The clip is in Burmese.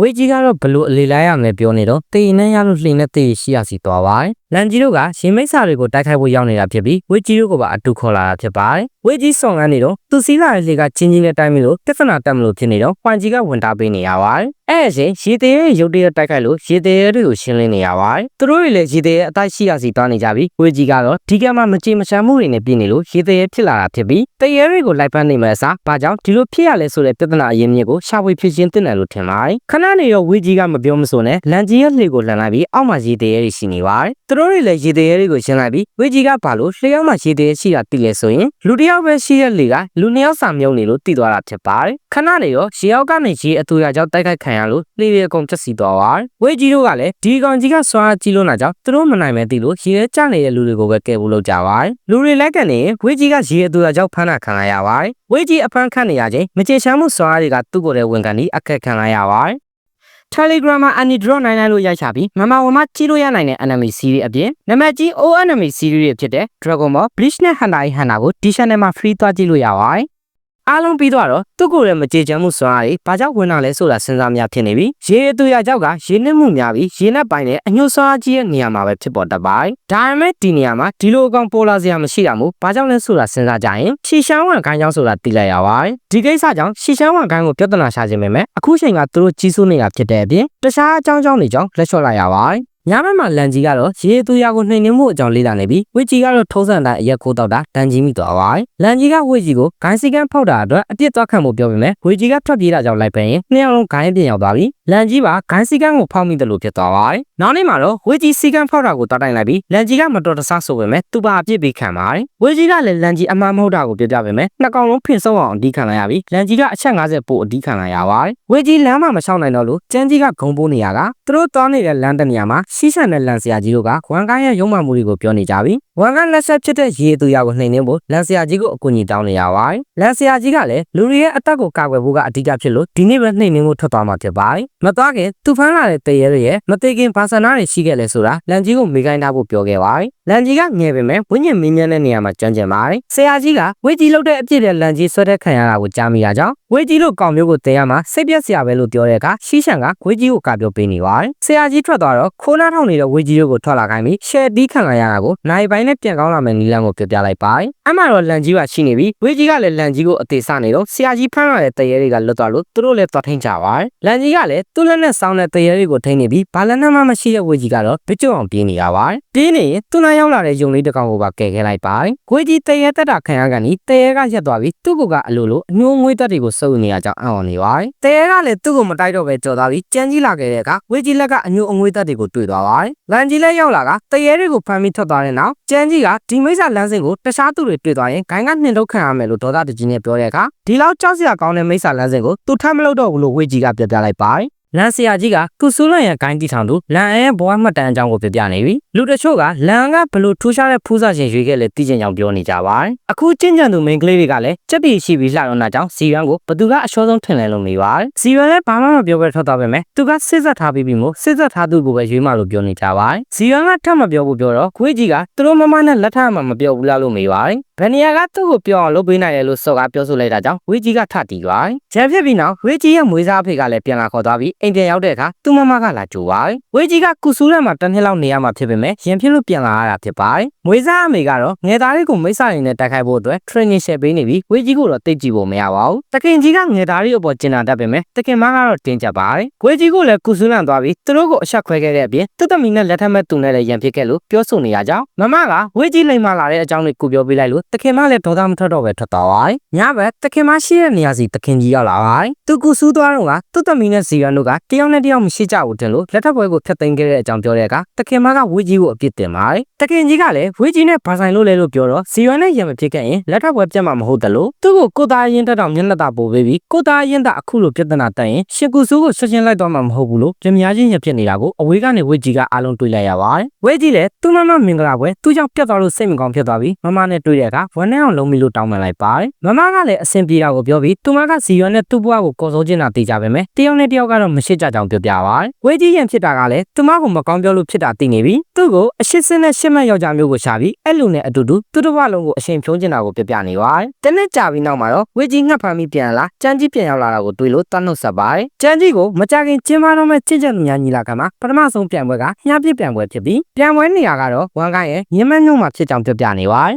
ဝေကြီးကတော့ဘလို့အလေလိုက်ရမယ်ပြောနေတော့တေရင်နဲ့ရလို့လှင်နဲ့တေရှိရစီသွားပါတယ် လန်ကြီးတို့ကရှင်မိတ်ဆာတွေကိုတိုက်ခိုက်ဖို့ရောက်နေတာဖြစ်ပြီးဝေကြီးတို့ကပါအတူခေါ်လာတာဖြစ်ပါတယ်ဝေကြီးဆောင်ကန်းနေတော့သူစီးလာတဲ့လေကချင်းချင်းနဲ့တိုင်းပြီးလို့တက်ဖနာတက်မလို့ဖြစ်နေတော့ပွန်ကြီးကဝင်တာပေးနေရပါတယ်အဲ့အချိန်ရေသေးရဲ့ရုတ်တရက်တိုက်ခိုက်လို့ရေသေးရဲ့တွေကိုရှင်းလင်းနေရပါတယ်သူတို့တွေလည်းရေသေးရဲ့အတိုက်ရှိရစီသွားနေကြပြီးဝေကြီးကတော့ဒီကမှမကြည်မချမ်းမှုတွေနဲ့ပြည်နေလို့ရေသေးရဲ့ဖြစ်လာတာဖြစ်ပြီးတရေတွေကိုလိုက်ပန်းနေမှအစားဘာကြောင့်ဒီလိုဖြစ်ရလဲဆိုတဲ့ပြဿနာအရင်းမြစ်ကိုရှာဖွေဖြေရှင်းတင်တယ်လို့ထင်ပါတယ်ခဏနေတော့ဝေကြီးကမပြောမဆိုနဲ့လန်ကြီးရဲ့လှေကိုလှန်လိုက်ပြီးအောက်မှာရေသေးရဲ့ရှိနေပါတယ်သူတို့တွေလည်းရေသေးရဲ့တွေကိုရှင်းလိုက်ပြီးဝေကြီးကဘာလို့လှေရောက်မှရေသေးရဲ့ရှိတာသိလဲဆိုရင်လူတစ်ယောက်ပဲရှိတဲ့လေကလူနှစ်ယောက်စာမြုံနေလို့တည်သွားတာဖြစ်ပါတယ်ခဏနေတော့ရေအောက်ကနေရေအတူရကြောင့်တိုက်ခိုက်ခံရလို့လှေတွေအကုန်ကျက်စီသွားပါတယ်ဝေကြီးတို့ကလည်းဒီကောင်ကြီးကစွာကြီးလို့နာကြောင့်သူတို့မနိုင်မဲသိလို့ရေထဲကျနေတဲ့လူတွေကိုပဲကယ်ဖို့လုပ်ကြပါတယ်လူတွေလက်ကနေဝေကြီးကရေအတူရကြောင့်ဖမ်းတာခံရရပါတယ်ဝေကြီးအဖမ်းခံနေရခြင်းမကြေချမ်းမှုစွာတွေကသူ့ကိုယ်ရဲ့ဝန်ခံပြီးအခက်ခံရရပါတယ် Telegram မှာ Anidraw နိုင်နိုင်လို့ရိုက်ချပြီးမမဝမကြီးလို့ရနိုင်တဲ့ enemy series အပြင်နံပါတ်ကြီး O enemy series တွေဖြစ်တဲ့ Dragon Ball Bleach နဲ့ Hunter x Hunter ကိုဒီ channel မှာ free သွားကြည့်လို့ရပါတယ် အားလုံးပြီးတော့သူ့ကိုယ်ရဲ့မကြေချမ်းမှုစွမ်းအားတွေဘာကြောင့်ဝင်လာလဲဆိုတာစဉ်းစားများဖြစ်နေပြီရေအတူရကြောက်ကရေနစ်မှုများပြီးရေနက်ပိုင်းနဲ့အညှို့စွမ်းအားကြီးရဲ့နေရာမှာပဲဖြစ်ပေါ်တတ်ပါတယ်ဒါပေမဲ့ဒီနေရာမှာဒီလိုအကောင်ပေါ်လာစရာမရှိတာမို့ဘာကြောင့်လဲဆိုတာစဉ်းစားကြရင်ရှီရှမ်းဝန်ခိုင်းကြောင်းဆိုတာသိလိုက်ရပါတယ်ဒီကိစ္စကြောင့်ရှီရှမ်းဝန်ခိုင်းကိုပြဿနာရှာခြင်းပဲမဲ့အခုချိန်ကသူတို့ကြီးစိုးနေတာဖြစ်တဲ့အပြင်တခြားအကြောင်းကြောင့်တွေကြောင့်လက်လျှော့လိုက်ရပါတယ် ညဘက်မှာလန်ကြီးကတော့ရေသူရကိုနှိမ်နှင်းမှုအကြောင်းလေ့လာနေပြီးဝစ်ကြီးကတော့ထုံးစံတိုင်းအရက်ခိုးတော့တာတန်ကြီးမိသွားပါတယ်။လန်ကြီးကဝစ်ကြီးကိုဂိုင်းစီကန်ဖောက်တာအတွက်အပြစ်သွားခံဖို့ပြောပေမဲ့ဝစ်ကြီးကထွက်ပြေးတာကြောင့်လိုက်ပင်ရင်နှစ်ယောက်လုံးဂိုင်းပြင်ရောက်သွားပြီးလန်ကြီးပါဂိုင်းစီကန်ကိုဖောက်မိတယ်လို့ဖြစ်သွားပါတယ်။နောက်နေ့မှာတော့ဝစ်ကြီးစီကန်ဖောက်တာကိုတောက်တိုင်လိုက်ပြီးလန်ကြီးကမတော်တဆဆိုပေမဲ့သူပါအပြစ်ပေးခံပါတယ်။ဝစ်ကြီးကလည်းလန်ကြီးအမှားမဟုတ်တာကိုပြောပြပေမဲ့နှစ်ကောင်လုံးဖင်ဆုံးအောင်အဒီခံလိုက်ရပြီးလန်ကြီးကအချက်50ပို့အဒီခံလိုက်ရပါတယ်။ဝစ်ကြီးလမ်းမှာမချောင်းနိုင်တော့လို့ကျန်းကြီးကဂုံပိုးနေရကသူတို့တောင်းနေတဲ့လမ်းတနေရာမှာစီးဆန်တဲ့လန်စရာကြီးတို့ကဝန်ကိုင်းရဲ့ရုံမှမှုတွေကိုပြောနေကြပြီးဝန်ကိုင်းလက်ဆက်ဖြစ်တဲ့ရေသူရကိုနှိမ်နှင်းဖို့လန်စရာကြီးကိုအကူအညီတောင်းနေရပါတယ်။လန်စရာကြီးကလည်းလူတွေရဲ့အသက်ကိုကာကွယ်ဖို့ကအဓိကဖြစ်လို့ဒီနေ့ပဲနှိမ်နှင်းဖို့ထွက်သွားမှာဖြစ်ပါတယ်။မသွားခင်သူဖမ်းလာတဲ့တရေတွေရဲ့မသေးခင်ဘာဆန္ဒတွေရှိခဲ့လဲဆိုတာလန်ကြီးကိုမေးခိုင်းထားဖို့ပြောခဲ့ပါတယ်။လန်ကြီးကငယ်ပေမဲ့ဝိညာဉ်မင်းမြန်းတဲ့နေရာမှာကြမ်းကြမ်းပါတယ်။ဆရာကြီးကဝေကြီးလုတ်တဲ့အပြစ်တဲ့လန်ကြီးဆွဲတဲ့ခံရတာကိုကြားမိရကြောင်းဝေကြီးလို့ကောင်မျိုးကိုတင်ရမှာစိတ်ပြက်စရာပဲလို့ပြောတဲ့အခါရှီရှန်ကဝေကြီးကိုကပြောပေးနေပါတယ်။ဆရာကြီးထွက်သွားတော့ခိုးနားထောင်နေတဲ့ဝေကြီးတို့ကိုထွက်လာခိုင်းပြီးရှယ်တီးခံလာရတာကိုနိုင်ပိုင်းနဲ့ပြန်ကောင်းလာမယ်နီလန်ကိုပြပြလိုက်ပါတယ်။အမှတော့လန်ကြီးကရှိနေပြီးဝေကြီးကလည်းလန်ကြီးကိုအသေးစနေတော့ဆရာကြီးဖမ်းလာတဲ့တရေတွေကလွတ်သွားလို့သူတို့လည်းသွားထိန်ကြပါတယ်။လန်ကြီးကလည်းသူ့လက်နဲ့စောင်းတဲ့တရေတွေကိုထိန်နေပြီးဘာလက်နဲ့မှမရှိတဲ့ဝေကြီးကတော့ဘစ်ကျွတ်အောင်ပြေးနေရပါတယ်။ပြေးနေရင်သူ့နားရောက်လာတဲ့ယုံလေးတစ်ကောင်ကိုပါကယ်ခဲ့လိုက်ပါတယ်။ဝေကြီးတရေတက်တာခံရကန်ဒီတရေကရက်သွားပြီးသူ့ကိုကအလိုလိုအညှိုးငွေးတက်တွေကိုစုပ်နေရကြောင်းအံ့ဩနေပါတယ်။တရေကလည်းသူ့ကိုမတိုက်တော့ပဲကြော်သွားပြီးကြမ်းကြီးလာခဲ့တဲ့အခါဝေကြီးလက်ကအညှိုးအငွေးတက်တွေကိုတွေ့သွားပါတယ်။လန်ကြီးလက်ရောက်လာကတရေတွေကိုဖမ်းပြီးထွက်သွားတဲ့နောက်ကြမ်းကြီးကဒီမိစ္ဆာလမ်းစဉ်ကိုတခြားသူတွေတွေ့သွားရင်ဂိုင်းကနှင်ထုတ်ခံရမယ်လို့ဒေါသတကြီးနဲ့ပြောတဲ့အခါဒီလောက်ကြောက်စရာကောင်းတဲ့မိစ္ဆာလမ်းစဉ်ကိုသူထမ်းမလုပ်တော့ဘူးလို့ဝေကြီးကပြပြလိုက်ပါတယ် လန်ဆရာကြီးကကုဆူလန်ရဲ့ဂိုင်းတီထောင်သူလန်အဲရဲ့ဘဝမှတ်တမ်းအကြောင်းကိုပြပြနေပြီလူတချို့ကလန်ကဘလို့ထူးခြားတဲ့ဖူးစာရှင်ရွေခဲ့လေသိကျင်ကြောင်ပြောနေကြပါတယ်အခုကျင့်ကြံသူမိန်းကလေးတွေကလည်းကြက်ပြေရှိပြီးလှတော့နာကြောင့်စီရန်ကိုဘသူကအချောဆုံးထင်လဲလို့နေပါတယ်စီရန်လည်းဘာမှမပြောဘဲထွက်သွားပေမဲ့သူကစစ်ဆက်ထားပြီးပြီမို့စစ်ဆက်ထားသူကိုပဲရွေးမှလို့ပြောနေကြပါတယ်စီရန်ကထပ်မပြောဘူးပြောတော့ခွေးကြီးကသူတို့မမနဲ့လက်ထမှမပြောဘူးလားလို့မေးပါတယ် ဗန်နီယာကသူ့ကိုပြောအောင်လုပ်ပေးနိုင်တယ်လို့စော်ကားပြောဆိုလိုက်တာကြောင့်ဝေကြီးကထတီးသွားတယ်။ဂျန်ဖြစ်ပြီးနောက်ဝေကြီးရဲ့မွေးစားအဖေကလည်းပြန်လာခေါ်သွားပြီးအိမ်ပြန်ရောက်တဲ့အခါသူ့မမကလာကြိုပါတယ်။ဝေကြီးကကုဆူးရမှာတစ်နှစ်လောက်နေရမှာဖြစ်ပေမဲ့ရင်ဖြစ်လို့ပြန်လာရတာဖြစ်ပါတယ်။မွေးစားအမေကတော့ငယ်သားလေးကိုမိတ်ဆွေနဲ့တိုက်ခိုက်ဖို့အတွက် training ရှယ်ပေးနေပြီးဝေကြီးကိုတော့တိတ်ကြည့်ဖို့မရပါဘူး။တခင်ကြီးကငယ်သားလေးအပေါ်ကျင်နာတတ်ပေမဲ့တခင်မကတော့တင်းကျပ်ပါတယ်။ဝေကြီးကိုလည်းကုဆူးလန့်သွားပြီးသူတို့ကိုအဆက်ခွဲခဲ့တဲ့အပြင်သူ့သမီးနဲ့လက်ထပ်မဲ့သူနဲ့လည်းရန်ဖြစ်ခဲ့လို့ပြောဆိုနေရကြောင်းမမကဝေကြီးလိမ်မာလာတဲ့အကြောင်းလေးကိုပြောပြလိုက်လို့တခင်မလည်းဒေါသမထွက်တော့ပဲထွက်သွားပါတယ်။ညဘက်တခင်မရှိတဲ့နေရာစီတခင်ကြီးရောက်လာပါတယ်။သူကူဆူးသွားတော့ကသူ့သမီးနဲ့ဇီရန်တို့ကတယောက်နဲ့တယောက်မရှိကြဘူးတင်လို့လက်ထပ်ပွဲကိုဖျက်သိမ်းခဲ့တဲ့အကြောင်းပြောတဲ့အခါတခင်မကဝေကြီးကိုအပြစ်တင်ပါတယ်။တခင်ကြီးကလည်းဝေကြီးနဲ့ဘာဆိုင်လို့လဲလို့ပြောတော့ဇီရန်နဲ့ရံမဖြစ်ခဲ့ရင်လက်ထပ်ပွဲပြတ်မှာမဟုတ်တယ်လို့သူ့ကိုကိုသားရင်တက်တော့မျက်နှာသာပို့ပေးပြီးကိုသားရင်တက်အခုလိုပြဿနာတက်ရင်ရှစ်ကူဆူးကိုဆွချင်းလိုက်တော့မှာမဟုတ်ဘူးလို့ကြများချင်းရဖြစ်နေတာကိုအဝေးကနေဝေကြီးကအားလုံးတွေးလိုက်ရပါတယ်။ဝေကြီးလည်းသူ့မမမင်္ဂလာပွဲသူ့ကြောင့်ပြတ်သွားလို့စိတ်မကောင်းဖြစ်သွားပြီးမမနဲ့တွေ့တဲ့အခါဝမ်းနဲ့အောင်လုံးမီလို့တောင်းပန်လိုက်ပါတယ်။မမကလည်းအဆင်ပြေတာကိုပြောပြီးသူမကဇီရွန်နဲ့သူ့ဘဝကိုကော်စိုးခြင်းတာသိကြပါမယ်။တယောက်နဲ့တယောက်ကတော့မရှိကြကြောင်ပြောပြပါတယ်။ဝေကြီးရင်ဖြစ်တာကလည်းသူမကိုမကောင်းပြောလို့ဖြစ်တာသိနေပြီ။သူ့ကိုအရှိစင်းနဲ့ရှစ်မတ်ယောက်ျားမျိုးကိုရှာပြီးအဲ့လူနဲ့အတူတူသူတစ်ဝလုံးကိုအရှင်ဖြုံးကျင်တာကိုပြပြနေပါတယ်တနေ့ကြာပြီးနောက်မှာတော့ဝေကြီးငှက်ဖမ်းပြီးပြန်လာကြမ်းကြီးပြန်ရောက်လာတာကိုတွေ့လို့တတ်နှုတ်ဆက်ပါတယ်ကြမ်းကြီးကိုမကြခင်ကျင်းပတော့မဲ့ချစ်ချက်လူများညီလာခံမှာပထမဆုံးပြန်ပွဲကညှပ်ပြပြန်ပွဲဖြစ်ပြီးပြန်ပွဲနေရာကတော့ဝန်ကိုင်းရဲ့ညမညုံမှာဖြစ်ကြောင်းပြပြနေပါတယ်